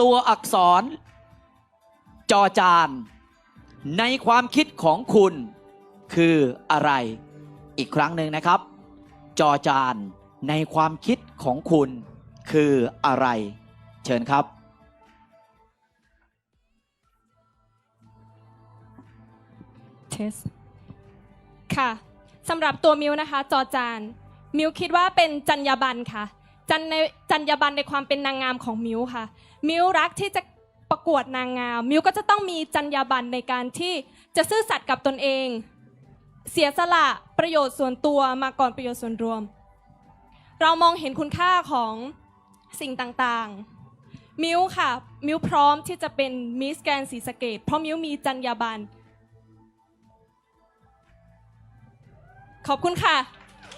ตัวอักษร จอจาน ในความคิดของคุณคืออะไร อีกครั้งหนึ่งนะครับ จอจานในความคิดของคุณคืออะไร เชิญครับ เทส ค่ะสำหรับตัวมิวนะคะ จอจาน มิวคิดว่าเป็นจรรยาบรรณค่ะ จรรในจรรยาบรรณในความเป็นนางงามของมิวค่ะ มิวรักที่จะประกวดนางงาม มิวก็จะต้องมีจรรยาบรรณในการที่จะซื่อสัตย์กับตนเอง เสียสละประโยชน์ส่วนตัวมาก่อนประโยชน์ส่วนรวม เรามองเห็นคุณค่าของสิ่งต่างๆ มิวค่ะ มิวพร้อมที่จะเป็นมิสแกนศรีสเกดเพราะมิวมีจรรยาบรรณขอบคุณค่ะ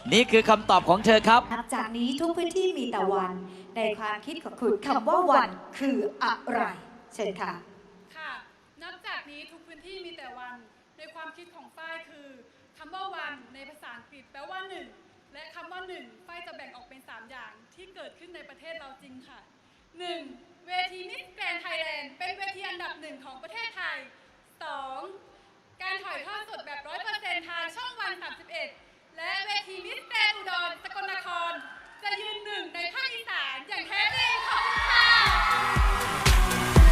นี่คือคำตอบของเธอครับ นับจากนี้ทุกพื้นที่มีแต่วัน ในความคิดของคุณคำว่าวันคืออะไร เชิญค่ะ ค่ะ นับจากนี้ทุกพื้นที่มีแต่วัน ในความคิดของฝ้ายคือคำว่าวันในภาษาอังกฤษแปลว่าหนึ่งและคำว่าหนึ่งฝ้ายจะแบ่งออกเป็น 3 อย่างที่เกิดขึ้นในประเทศเราจริงค่ะ 1. เวทีมิสแกรนไทยแลนด์เป็นเวทีอันดับหนึ่งของประเทศไทย 2. การถ่ายทอดสดแบบ100%ทางช่อง